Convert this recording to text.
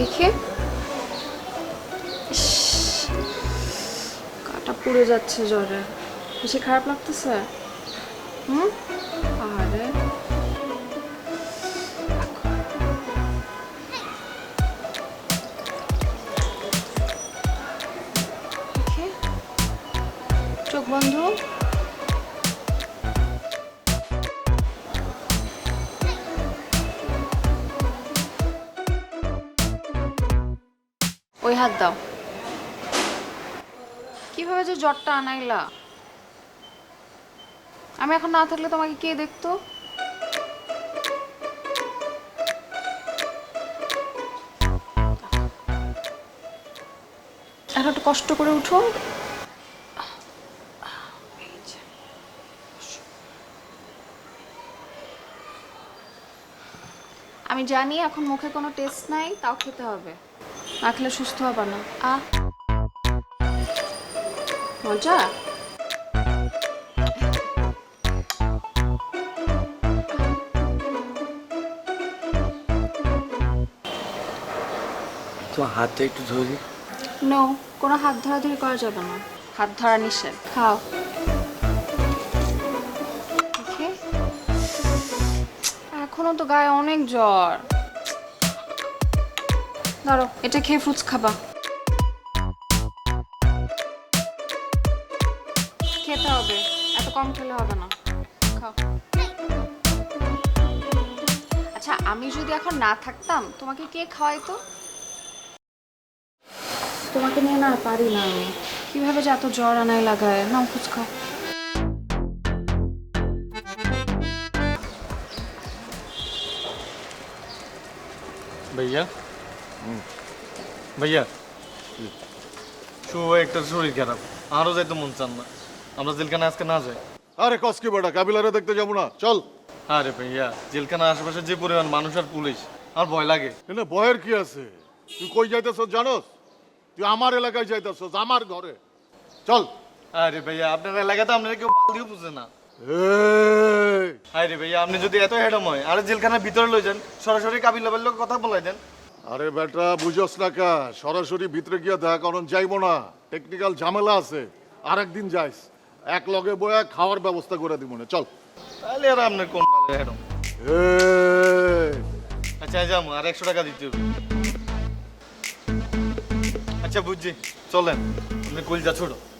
দেখে কাটা পুড়ে যাচ্ছে জ্বরে। বেশি খারাপ লাগতেছে? হুম? আরে। চোখ বন্ধ। হাত দাও। কীভাবে যে জ্বরটা আনাইলা? আমি এখন না থাকলে তোমাকে কে দেখতো? এখন একটু কষ্ট করে উঠো। আমি জানি এখন মুখে কোনো টেস্ট নাই, তাও খেতে হবে। খেলে সুস্থ হবে না। আ। মজা? তোমার হাতটা একটু ধরি নো কোনো হাত ধরাধরি করা যাবে না। হাত ধরা নিষেধ। খাও। এখনও তো গায়ে অনেক জ্বর। ধরো এটা খেয়ে ফ্রুটস খাবা। খেতে হবে এত কম খেলে হবে না। খাও। আচ্ছা আমি যদি এখন না থাকতাম তোমাকে কে খাওয়াইতো? তোমাকে নিয়ে না পারি না আমি। কীভাবে যে এত জ্বর আনায় লাগায়? নাও ফুচকা ভাইয়া? ভাইয়া শুভ একটা শরীর খারাপ। আরও যাইতে মন চান না। আমরা জেলখানা আজকে না যাই। আরে কসকি বেটা কাবিলারে দেখতে যাব না। চল। আরে ভাইয়া জেলখানা আশেপাশে যে পরিমাণ মানুষ আর পুলিশ আর ভয় লাগে। এনে ভয়ের কি আছে? তুই কই যাইতেছ জানোস? তুই আমার এলাকায় যাইতেছ আমার ঘরে। চল। আরে ভাইয়া আপনার এলাকাতে আপনারা কেউ বালিও বুঝে না। আরে ভাইয়া আপনি যদি এত হেডম হয় আরে জেলখানার ভিতরে লই যান সরাসরি কাবিলা লোক কথা বলাই দেন। আরে বেটা বুঝস না কা সরাসরি ভিতরে গিয়া দেখা কারণ যাইবো না। টেকনিক্যাল ঝামেলা আছে। আর একদিন যাইস। এক লগে বয়া খাওয়ার ব্যবস্থা করে দিব না চল। তাহলে আর আপনার কোন ভালো এই, আচ্ছা যাব আর একশো টাকা দিতে হবে। আচ্ছা বুঝছি। চলেন আপনি কুলজা ছোড়ো এই।